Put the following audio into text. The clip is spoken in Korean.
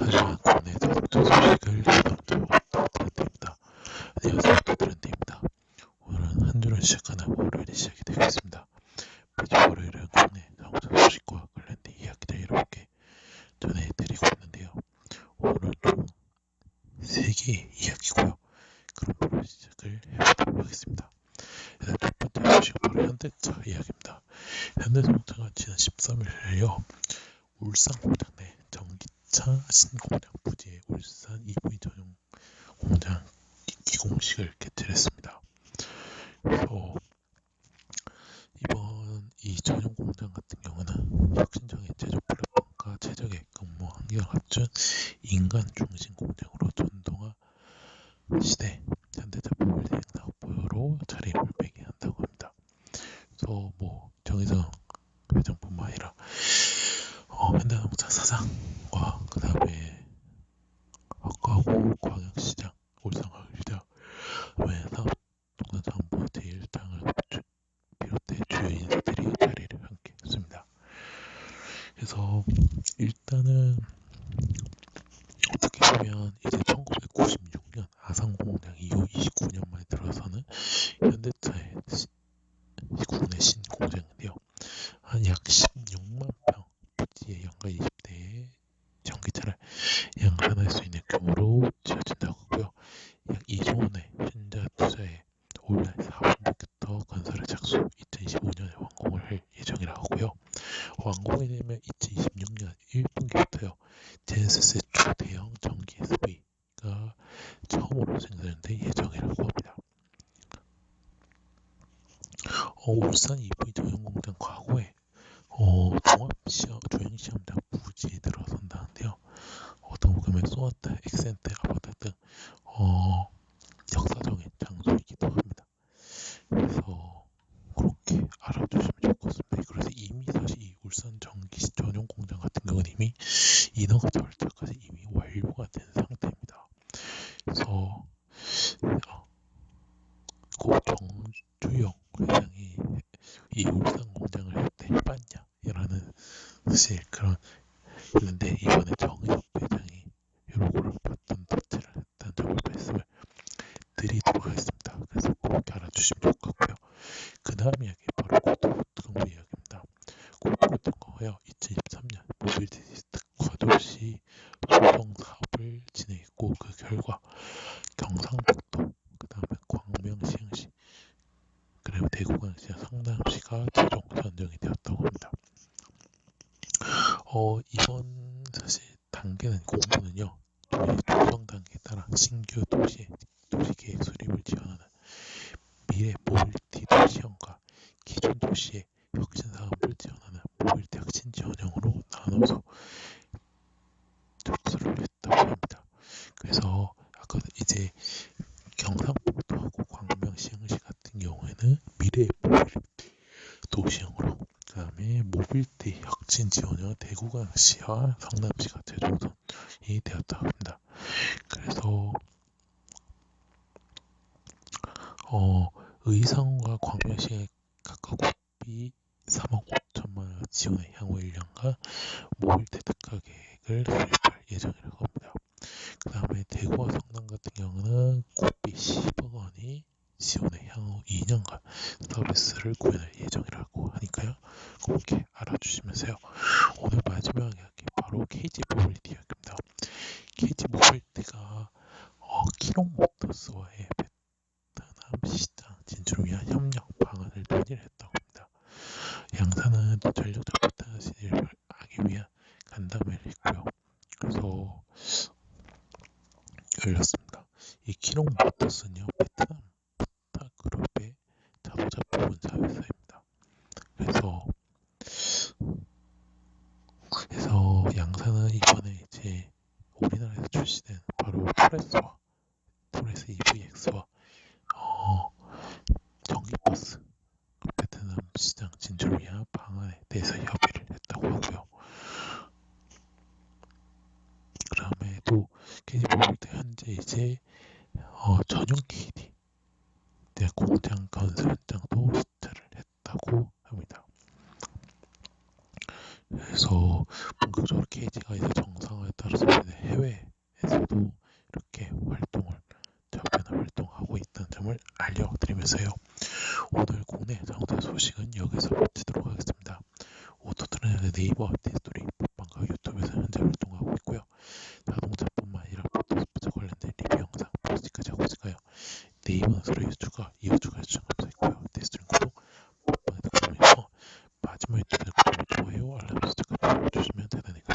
하지만 국내 자동차 소식을 기다렸다고 트렌드입니다. 안녕하세요. 또 트렌드입니다. 오늘은 한 주를 시작하는 월요일이 시작이 되겠습니다. 매주 월요일은 국내 자동차 소식과 관련된 이야기들 이렇게 전해드리고 있는데요. 오늘은 총 3개의 이야기고요. 그럼 바로 시작을 해보도록 하겠습니다. 일단 첫 번째 소식은 바로 현대차 이야기입니다. 현대자동차가 지난 13일에요. 울산 공장 내 전기차 신공장 부지의 울산 EV 전용 공장 기공식을 개최했습니다. 그래서 이번 이 전용 공장 같은 경우는 혁신적인 제조 플랫폼과 최적의 근무 환경을 갖춘 인간 중심 공장으로 전동화 시대 현대차 모빌리티 사업부로 자리매매한다고 합니다. 그래서 뭐 정의성 회장뿐만 아니라 어, 현대자동차 사장과 그 다음에 아까고 광역시장 울산광역시장 그다음에 사업동산정보 제1장을 비롯해 주요 인사들이 자리를 함께 했습니다. 그래서 일단은 어떻게 보면 이제 1996년 아산공장 이후 29년 만에 들어서는 현대차의 국내 신공장인데요. 한 약 16만 평 부지의 연간 20대의 전기차를 양산할 수 있는 규모로 지어진다고 하고요. 약 2조 원의 현자 투자에 올 4분기부터 건설을 착수 2025년에 완공을 할 예정이라고 하고요. 완공이 되면 2026년 1분기부터요. 제네시스의 초대형 전기 SV가 처음으로 생산될 예정이라고 합니다. 어, 울산 전용 공장 과거에 어, 종합 시험, 주행 시험장 부지에 들어선다는데요. 어떤 보면 소나타, 엑센트, 아바타 등 어, 역사적인 장소이기도 합니다. 그래서 그렇게 알아두시면 같습니다. 그래서 이미 사실 이 울산 전기 전용 공장 같은 경우는 이미 인허가 절차까지 이미 완료가 된 상태입니다. 그래서 어, 고 정주영 회장이 이 울산 공장을 해봤냐라는 사실 그런 있는데 이번에 정의혁 회장이 요거를 봤던 터치를 했다는 점을 말씀을 드리도록 하겠습니다. 그래서 그렇게 알아주시면 좋을 것 같고요. 그 다음 이야기 바로 고등부 이야기입니다. 고등부가요 2023년 모빌리티 과도시 소송 사업을 진행했고 그 결과 경상북도 그 다음에 광명시흥시 그리고 대구광시와 성남시가 최종 선정이 되었다고 합니다. 어, 이번 사실 단계는 공부는요. 도시 조성 단계에 따라 신규 도시 도시계획 수립을 지원하는 미래 모빌리티 도시형과 기존 도시의 혁신 사업을 지원하는 모빌리티 혁신 지원형으로 나눠서 접수를 했다고 합니다. 그래서 아까 이제 경상북도하고 광명시흥시 같은 경우에는 미래 모빌리티 도시형으로 그 다음에 혁신 지원형 대구광시와 성남시가 최종선이 되었다고 합니다. 그래서 어, 의성과 광명시에 각각 국비 3억 5천만 원 지원의 향후 1년간 모빌리티 특화 계획을 수립할 예정이라고 합니다. 그 다음에 대구와 성남 같은 경우는 국비 10억 원이 지원의 향후 2년간 서비스를 구현할 예정이라고 하니까요. 그렇게 알아주시면서요. 오늘 마지막 이야기 바로 KG 모빌리티 이야기입니다. KG 모빌리티가 어, 키롱 모터스와의 베트남 시장 진출을 위한 협력 방안을 논의했다고 합니다. 양사는 전력적 베트남 진출을 하기 위한 간담회를 했고요. 그래서 열렸습니다. 이 키롱 모터스는요 베트남 부타 그룹의 자동차 부분사 회사입니다. 그래서 그래서 양사는 이번에 이제 우리나라에서 출시된 바로 토레스와 토레스 EVX와 어, 전기버스 베트남 시장 진출을 위한 방안에 대해서 협의를 했다고 하고요. 그 KD 모빌리티 현재 이제 어, 전용 KD 공장 건설 현장도 시찰을 했다고 합니다. 그래서 본격적으로 KD가 이제 정상화에 따라서 해외 알려주세요. 오늘 국내 자동차 소식은 여기서 마치도록 하겠습니다. 오토트렌의 네이버 디스토리 팟빵과 유튜브에서 현재 활동하고 있고요. 자동차뿐만 아니라 모터스포츠 관련된 리뷰 영상 포스팅까지 하고 있으니까요. 네이버는 서로 유튜브가 이어주가 해주신 감사 있고요. 디스토리 구독, 팟빵에도 구독해서 마지막 유튜브에 구독, 좋아요, 알람 설정까지 눌러주시면 대단히.